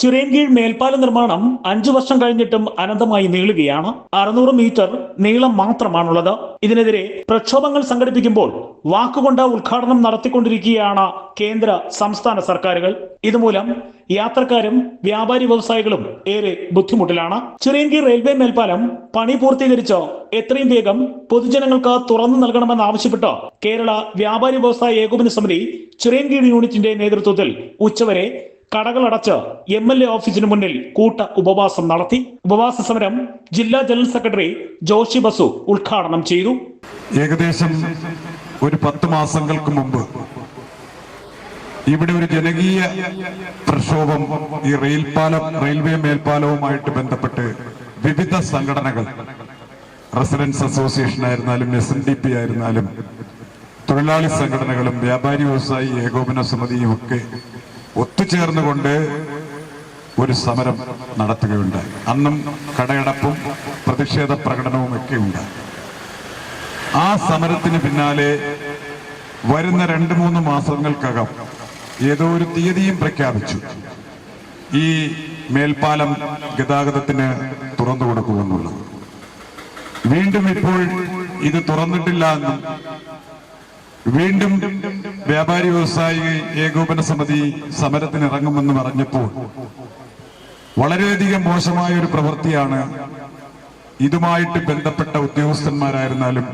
ചിറയൻകീഴ് മേൽപ്പാല നിർമ്മാണം അഞ്ചു വർഷം കഴിഞ്ഞിട്ടും അനന്തമായി നീളുകയാണ്. അറുന്നൂറ് മീറ്റർ നീളം മാത്രമാണുള്ളത്. ഇതിനെതിരെ പ്രക്ഷോഭങ്ങൾ സംഘടിപ്പിക്കുമ്പോൾ വാക്കുകൊണ്ട് ഉദ്ഘാടനം നടത്തിക്കൊണ്ടിരിക്കുകയാണ് കേന്ദ്ര സംസ്ഥാന സർക്കാരുകൾ. ഇതുമൂലം യാത്രക്കാരും വ്യാപാരി വ്യവസായികളും ഏറെ ബുദ്ധിമുട്ടിലാണ്. ചിറയൻകീഴ് റെയിൽവേ മേൽപ്പാലം പണി പൂർത്തീകരിച്ച് എത്രയും വേഗം പൊതുജനങ്ങൾക്ക് തുറന്നു നൽകണമെന്ന് ആവശ്യപ്പെട്ട് കേരള വ്യാപാരി വ്യവസായ ഏകോപന സമിതി ചിറയൻകീഴ് യൂണിറ്റിന്റെ നേതൃത്വത്തിൽ ഉച്ചവരെ കടകളടച്ച് എം എൽ എ ഓഫീസിന് മുന്നിൽ കൂട്ട ഉപവാസം നടത്തി ഉപവാസ സമരം ജില്ലാ ജനറൽ സെക്രട്ടറി ജോഷി ബസു ഉദ്ഘാടനം ചെയ്തു. ഏകദേശം ഒരു പത്ത് മാസങ്ങൾക്ക് മുമ്പ് ഇവിടെ ഒരു ജനകീയ പ്രക്ഷോഭം ഈ റെയിൽപാലം റെയിൽവേ മേൽപ്പാലവുമായിട്ട് ബന്ധപ്പെട്ട് വിവിധ സംഘടനകൾ റെസിഡൻസ് അസോസിയേഷൻ ആയിരുന്നാലും എസ് എൻ ഡി പി ആയിരുന്നാലും തൊഴിലാളി സംഘടനകളും വ്യാപാരി വ്യവസായി ഏകോപന സമിതിയും ഒക്കെ ഒത്തുചേർന്നുകൊണ്ട് ഒരു സമരം നടത്തുകയുണ്ടായി അന്നും കടയടപ്പും പ്രതിഷേധ പ്രകടനവും ഒക്കെ ഉണ്ടായി ആ സമരത്തിന് പിന്നാലെ വരുന്ന രണ്ട് മൂന്ന് മാസങ്ങൾക്കകം ഏതോ ഒരു തീയതിയും പ്രഖ്യാപിച്ചു. ഈ മേൽപ്പാലം ഗതാഗതത്തിന് തുറന്നു കൊടുക്കുമെന്നുള്ളത് വീണ്ടും ഇപ്പോൾ ഇത് തുറന്നിട്ടില്ല എന്നും വീണ്ടും വ്യാപാരി വ്യവസായി ഏകോപന സമിതി സമരത്തിന് ഇറങ്ങുമെന്ന് പറഞ്ഞപ്പോൾ വളരെയധികം മോശമായ ഒരു പ്രവൃത്തിയാണ് ഇതുമായിട്ട് ബന്ധപ്പെട്ട ഉദ്യോഗസ്ഥന്മാരായിരുന്നാലും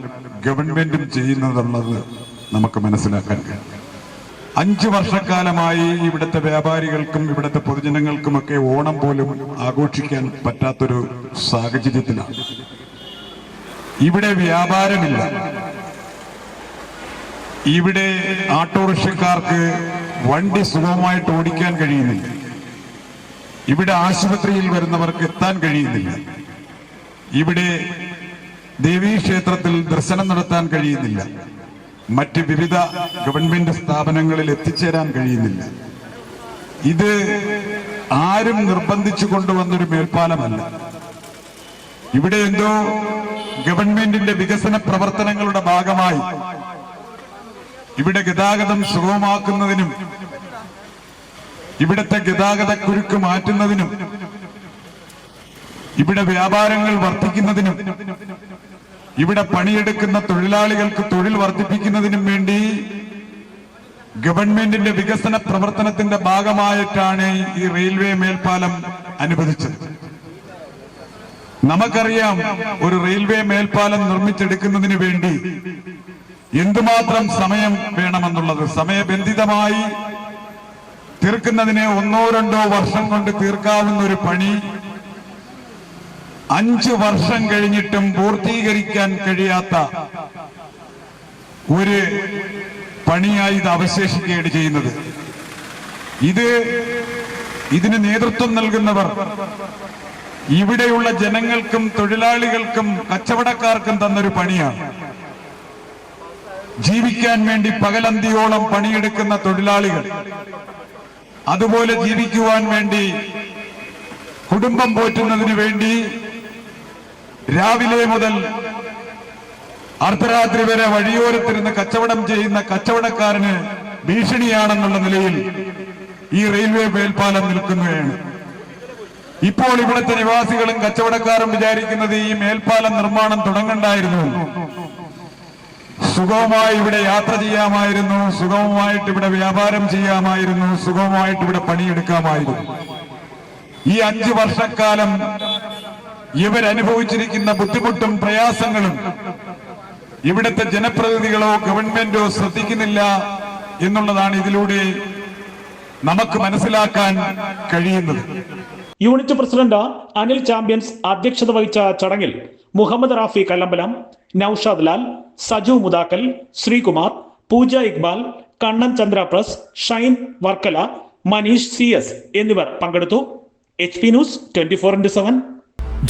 ഗവൺമെന്റും ചെയ്യുന്നതെന്നുള്ളത് നമുക്ക് മനസ്സിലാക്കാൻ കഴിയും. അഞ്ചു വർഷക്കാലമായി ഇവിടുത്തെ വ്യാപാരികൾക്കും ഇവിടുത്തെ പൊതുജനങ്ങൾക്കുമൊക്കെ ഓണം പോലും ആഘോഷിക്കാൻ പറ്റാത്തൊരു സാഹചര്യത്തിലാണ്. ഇവിടെ വ്യാപാരമില്ല. ഇവിടെ ഓട്ടോറിക്ഷക്കാർക്ക് വണ്ടി സുഖമായിട്ട് ഓടിക്കാൻ കഴിയുന്നില്ല. ഇവിടെ ആശുപത്രിയിൽ വരുന്നവർക്ക് എത്താൻ കഴിയുന്നില്ല. ഇവിടെ ദേവീക്ഷേത്രത്തിൽ ദർശനം നടത്താൻ കഴിയുന്നില്ല. മറ്റ് വിവിധ ഗവൺമെന്റ് സ്ഥാപനങ്ങളിൽ എത്തിച്ചേരാൻ കഴിയുന്നില്ല. ഇത് ആരും നിർബന്ധിച്ചു കൊണ്ടുവന്നൊരു മേൽപ്പാലമല്ല. ഇവിടെ എന്തോ ഗവൺമെന്റിന്റെ വികസന പ്രവർത്തനങ്ങളുടെ ഭാഗമായി ഇവിടെ ഗതാഗതം സുഗമമാക്കുന്നതിനും ഇവിടുത്തെ ഗതാഗത കുരുക്ക് മാറ്റുന്നതിനും ഇവിടെ വ്യാപാരങ്ങൾ വർദ്ധിക്കുന്നതിനും ഇവിടെ പണിയെടുക്കുന്ന തൊഴിലാളികൾക്ക് തൊഴിൽ വർദ്ധിപ്പിക്കുന്നതിനും വേണ്ടി ഗവൺമെന്റിന്റെ വികസന പ്രവർത്തനത്തിന്റെ ഭാഗമായിട്ടാണ് ഈ റെയിൽവേ മേൽപ്പാലം അനുവദിച്ചത്. നമുക്കറിയാം ഒരു റെയിൽവേ മേൽപ്പാലം നിർമ്മിച്ചെടുക്കുന്നതിന് വേണ്ടി എന്തുമാത്രം സമയം വേണമെന്നുള്ളത് സമയബന്ധിതമായി തീർക്കുന്നതിനെ ഒന്നോ രണ്ടോ വർഷം കൊണ്ട് തീർക്കാവുന്ന ഒരു പണി അഞ്ചു വർഷം കഴിഞ്ഞിട്ടും പൂർത്തീകരിക്കാൻ കഴിയാത്ത ഒരു പണിയായി ഇത് അവശേഷിക്കുകയാണ് ചെയ്യുന്നത്. ഇത് ഇതിന് നേതൃത്വം നൽകുന്നവർ ഇവിടെയുള്ള ജനങ്ങൾക്കും തൊഴിലാളികൾക്കും കച്ചവടക്കാർക്കും തന്നൊരു പണിയാണ്. ജീവിക്കാൻ വേണ്ടി പകലന്തിയോളം പണിയെടുക്കുന്ന തൊഴിലാളികൾ. അതുപോലെ ജീവിക്കുവാൻ വേണ്ടി കുടുംബം പോറ്റുന്നതിന് വേണ്ടി രാവിലെ മുതൽ അർദ്ധരാത്രി വരെ വഴിയോരത്തിരുന്ന് കച്ചവടം ചെയ്യുന്ന കച്ചവടക്കാരന് ഭീഷണിയാണെന്നുള്ള നിലയിൽ ഈ റെയിൽവേ മേൽപ്പാലം നിൽക്കുകയാണ്. ഇപ്പോൾ ഇവിടുത്തെ നിവാസികളും കച്ചവടക്കാരും വിചാരിക്കുന്നത് ഈ മേൽപ്പാലം നിർമ്മാണം തുടങ്ങണ്ടായിരുന്നു. സുഗമമായി ഇവിടെ യാത്ര ചെയ്യാമായിരുന്നു സുഗമമായിട്ട് ഇവിടെ വ്യാപാരം ചെയ്യാമായിരുന്നു സുഗമമായിട്ട് ഇവിടെ പണിയെടുക്കാമായിരുന്നു. ഈ അഞ്ചു വർഷക്കാലം ഇവരനുഭവിച്ചിരിക്കുന്ന ബുദ്ധിമുട്ടും പ്രയാസങ്ങളും ഇവിടുത്തെ ജനപ്രതിനിധികളോ ഗവൺമെന്റോ ശ്രദ്ധിക്കുന്നില്ല എന്നുള്ളതാണ് ഇതിലൂടെ നമുക്ക് മനസ്സിലാക്കാൻ കഴിയുന്നത്. യൂണിറ്റ് പ്രസിഡന്റ് അനിൽ ചാമ്പ്യൻസ് അധ്യക്ഷത വഹിച്ച ചടങ്ങിൽ Muhammad Rafi Kallambalam Naushad Lal Saju Mudakkal Sreekumar Pooja Iqbal Kannan Chandra press Shine Varkala Maneesh C S എന്നിവർ പങ്കെടുത്തു. H P news twenty four into seven.